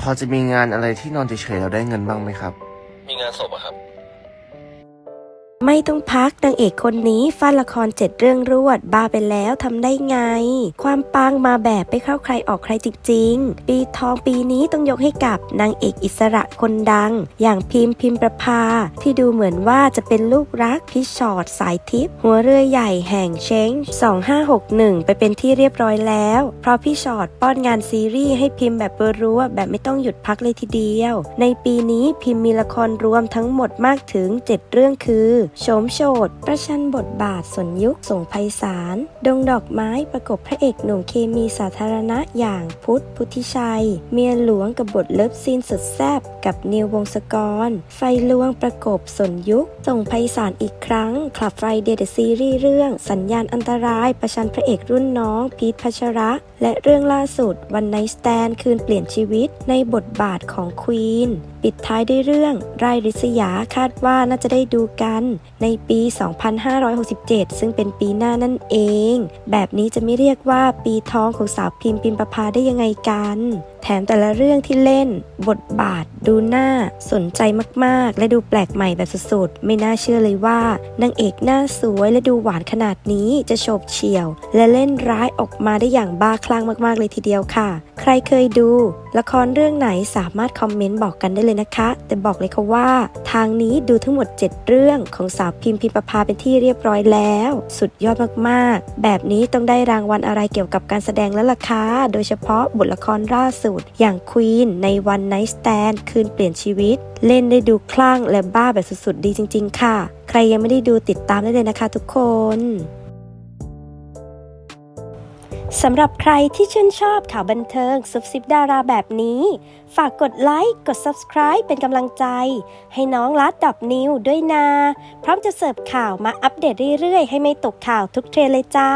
พอจะมีงานอะไรที่นอนเฉยๆแล้วได้เงินบ้างไหมครับ มีงานศพอะครับ ไม่ต้องพักนางเอกคนนี้ฟาดละครเจ็ดเรื่องรวด บ้าไปแล้วทำได้ไง ความปังมาแบบไม่เข้าใครออกใครจริงๆ ปีทองปีนี้ต้องยกให้กับนางเอกอิสระคนดัง อย่างพิมพ์พิมประภา ที่ดูเหมือนว่าจะเป็นลูกรักพี่ชอดสายทิพย์หัวเรือใหญ่แห่งเช้ง2561 ไปเป็นที่เรียบร้อยแล้ว เพราะพี่ชอดป้อนงานซีรีส์ให้พิมพ์แบบรัวแบบไม่ต้องหยุดพักเลยทีเดียว ในปีนี้พิมพ์มีละครรวมทั้งหมดมากถึง 7 เรื่องคือโฉมโฉดประชันบทบาทสนยุคส่งไพศาล ดงดอกไม้ประกบพระเอกหนุ่มเคมีสาธารณะอย่างพุทธพุทธิชัย เมียหลวงกับบทเลิฟซีนสุดแซ่บกับนิววงศกร ไฟลวงประกบสนยุคส่งไพศาลอีกครั้งคลับไฟเดย์ซีรีส์เรื่อง สัญญาณอันตราย ประชันพระเอกรุ่นน้อง พีทพัชระ และเรื่องล่าสุดวันไนสแตนคืนเปลี่ยนชีวิตในบทบาทของควีนปิดท้ายด้วยเรื่องไรริษยาคาดว่าน่าจะได้ดูกันในปี 2567 ซึ่งเป็นปีหน้านั่นเอง แบบนี้จะไม่เรียกว่าปีทองของสาวพิมพ์พิมประพาได้ยังไงกันแถมแต่ละเรื่องที่เล่น บทบาท ดูหน่าสนใจมากๆ และดูแปลกใหม่แบบสุดๆ ไม่น่าเชื่อเลยว่านางเอกหน้าสวยและดูหวานขนาดนี้จะโฉบเฉี่ยว และเล่นร้ายออกมาได้อย่างบ้าคลั่งมากๆเลยทีเดียวค่ะ ใครเคยดู ละครเรื่องไหนสามารถคอมเมนต์บอกกันได้เลยนะคะ แต่บอกเลยค่ะว่า ทางนี้ดูทั้งหมด 7 เรื่องของสาวพิมพ์พิมประพาเป็นที่เรียบร้อยแล้ว สุดยอดมากๆ แบบนี้ต้องได้รางวัลอะไรเกี่ยวกับการแสดงแล้วล่ะคะโดยเฉพาะบทละครล่าสุดอย่างควีนในวันไนท์สแตนคืนเปลี่ยนชีวิต เล่นได้ดูคลั่งและบ้าแบบสุดๆ ดีจริง ๆ ค่ะ ใครยังไม่ได้ดูติดตามได้เลยนะคะทุกคนสำหรับใครที่ชื่นชอบข่าวบันเทิงซุบซิบดาราแบบนี้ ฝากกดไลค์ กด Subscribe เป็นกำลังใจ ให้น้องลัดดอกนิวด้วยนะพร้อมจะเสิร์ฟข่าวมาอัปเดตเรื่อยๆ ให้ไม่ตกข่าวทุกเทรนเลยจ้า